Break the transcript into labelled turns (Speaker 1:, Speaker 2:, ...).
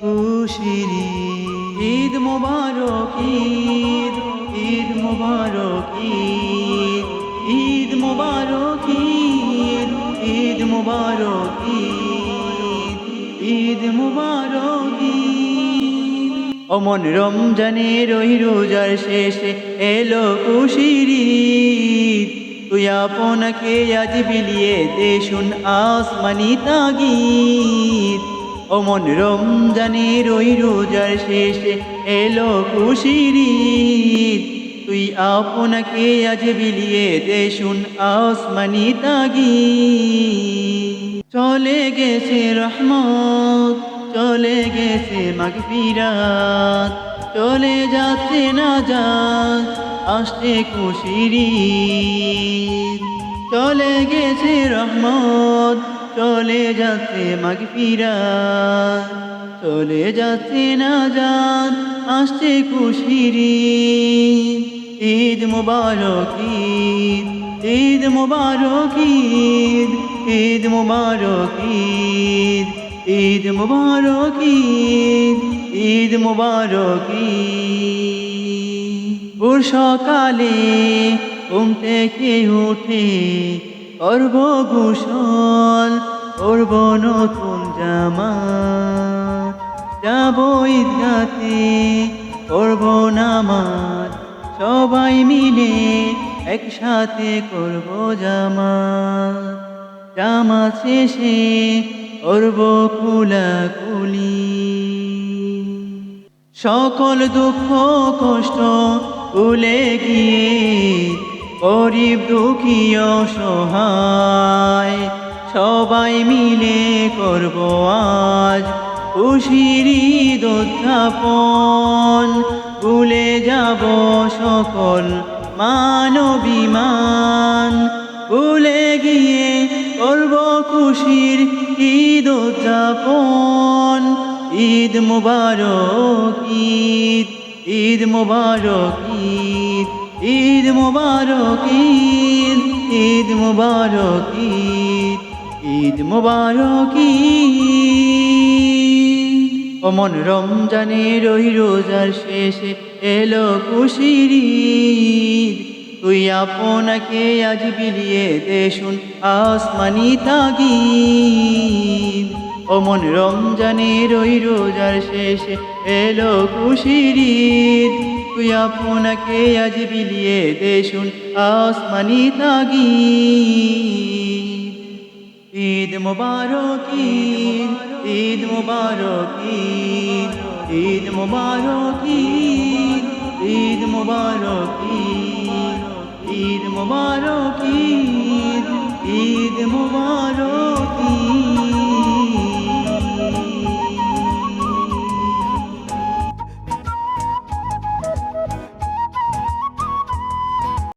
Speaker 1: খুশিরি ঈদ মোবারক, ঈদ ঈদ মোবারক, ঈদ ঈদ মোবারক, ঈদ ঈদ মোবারক, ঈদ ঈদ মোবারক অমন রমজানের ওই রোজার শেষে এলো খুশিরি তুই আপনাকে আজ বিলিয়ে দে শুন আসমানি তাগিদ। অমন রমজানের ওই রোজার শেষে এলো খুশির তুই আপনাকে আজ বিলিয়ে দে শুন আসমানি তাগি চলে গেছে রহমত, চলে গেছে মাগফিরাত। চলে যাচ্ছে না যাত আসছে খুশির চলে গেছে রহমত চলে যাচ্ছে মাগফিরাত চলে যাচ্ছে না যাত আসছে খুশির। ঈদ মুবারক ঈদ ঈদ মুবারক ঈদ ঈদ মুবারক ঈদ ঈদ মুবারক ঈদ ঈদ মুবারক ঈদ ভোর সকালে ঘুম থেকে উঠে করব ঘোষল করব নতুন জামা। যাব ঈদগাতে করব নামাজ, সবাই মিলে একসাথে করব জামা। জামা শেষে করব কুলাকুলি। সকল দুঃখ কষ্ট ভুলে গিয়ে গরিব দুঃখী সহায় সবাই মিলে করব আজ খুশির উদ্যাপন। ভুলে যাব সকল মানবিমান ভুলে গিয়ে করব খুশির ঈদ উদ্যাপন। ঈদ মুবারক, ঈদ ঈদ মুবারক, ঈদ। ঈদ মুবারক, ঈদ ঈদ মুবারক, ঈদ ঈদ মুবারক অমন রমজানের ওই রোজার শেষে এলো খুশির ঈদ। তুই আপনাকে আজ বিলিয়ে দে শুন আসমানি তাগিদ। অমন রমজানের ওই রোজার শেষে এলো খুশির ঈদ। আপনাকে আজ বিলিয়ে দেশুন আসমানি তাগি ঈদ মুবারক ঈদ ঈদ মুবারক ঈদ ঈদ মুবারক ঈদ ঈদ মুবারক ঈদ ঈদ মুবারক ঈদ